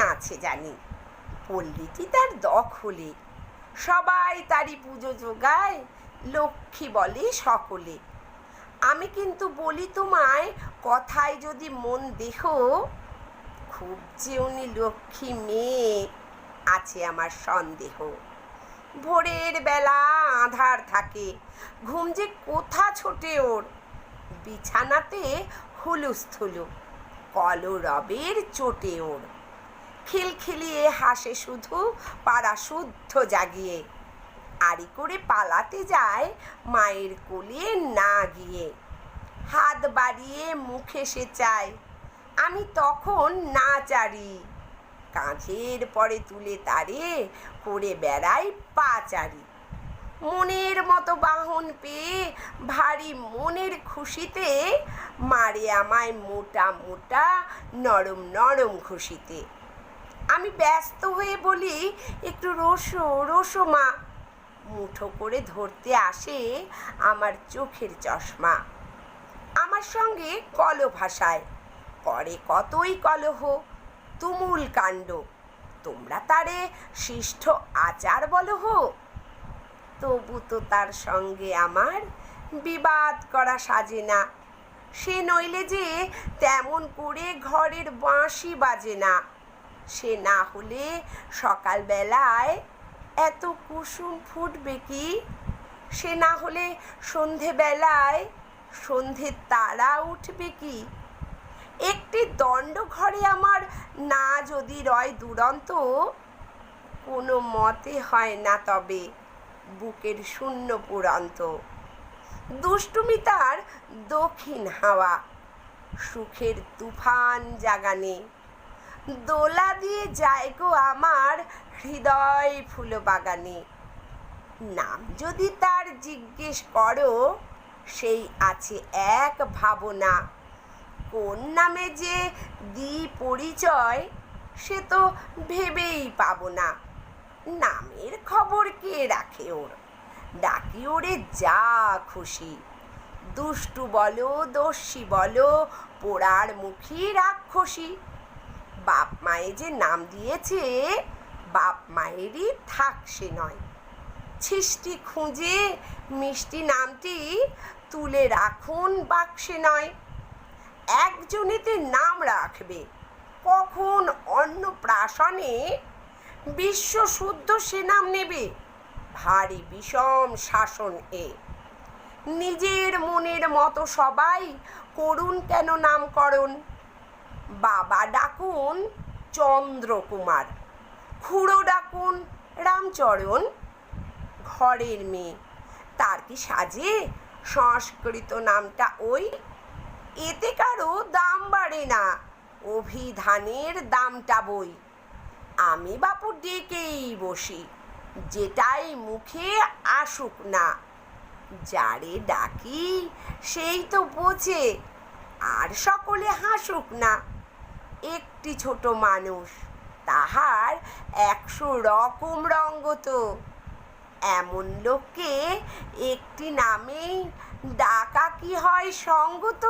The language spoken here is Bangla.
আছে জানি। পল্লীটি তার দখলে। সবাই তারই পুজো যোগায়, লক্ষ্মী বলে সকলে। আমি কিন্তু বলি তোমায়, কথায় যদি মন দেখো খুব যে উনি লক্ষ্মী মেয়ে আছে আমার সন্দেহ। ভোরের বেলা আধার থাকে, ঘুম যে কোথা ছোটে ওর। বিছানাতে হুলুস্থুলু, কলরবের চোটে ওর। খিলখিলিয়ে হাসে শুধু, পাড়া শুদ্ধ জাগিয়ে। আড়ি করে পালাতে যায় মায়ের কোলে না গিয়ে। হাত বাড়িয়ে মুখে সে চায়, আমি তখন না চারি। কাঁধের পরে তুলে তারে করে বেড়াই পাচারি। মনের মতো বাহন পেয়ে ভারী মনের খুশিতে মারে আমায় মোটা মোটা নরম নরম খুশিতে। আমি ব্যস্ত হয়ে বলি, একটু রসো রসো মা। মুঠো করে ধরতে আসে আমার চোখের চশমা। আমার সঙ্গে কল ভাষায়, করে কতই কলহ, তুমুল কাণ্ড। তোমরা তারে শিষ্ট আচার বলো হো। তবু তো তার সঙ্গে আমার বিবাদ করা সাজে না। সে নইলে যে তেমন করে ঘরের বাঁশি বাজে না। সে না হলে সকালবেলায় এত কুসুম ফুটবে কি? সে না হলে সন্ধেবেলায় সন্ধে তারা উঠবে কি? একটি দণ্ড ঘরে আমার না যদি রয় দুরন্ত, কোনো মতে হয় না তবে বুকের শূন্য পুরান্ত। দুষ্টুমি তার দক্ষিণ হাওয়া, সুখের তুফান জাগানে। দোলা দিয়ে যায় গো আমার হৃদয় ফুল বাগানে নাম যদি তার জিজ্ঞেস করো, সেই আছে এক ভাবনা। কোন নামে যে দি পরিচয় সে তো ভেবেই পাবো না। নামের খবর কে রাখে ওর? ডাকি ওরে যা খুশি। দুষ্টু বলো, দস্যি বলো, পোড়ার মুখী রাক্ষসী। বাপ মায়ে যে নাম দিয়েছে, বাপ মায়েরই থাক সে নয়। ছিষ্টি খুঁজে মিষ্টি নামটি তুলে রাখুন বাক্সে নয়। একজনেতে নাম রাখবে, কখন অন্নপ্রাশনে বিশ্ব শুদ্ধ সে নাম নেবে? ভারী বিষম শাসন এ। নিজের মনের মতো সবাই করুন কেন নামকরণ? বাবা ডাকুন চন্দ্রকুমার, খুড়ো ডাকুন রামচরণ, ঘরের মেয়ে। তার কি সাজে? সংস্কৃত নামটা ওই? এতে কারও দাম বাড়ে না, অভিধানের দামটা বই। আমি বাপু ডেকেই বসি, যেটাই মুখে আসুক না। যারে ডাকি সেই তো বোঝে, আর সকলে হাসুক না। একটি ছোট মানুষ। তাহার একশো রকম রঙ্গ তো। এমন লোককে একটি নামেই ডাকা কি হয় সঙ্গত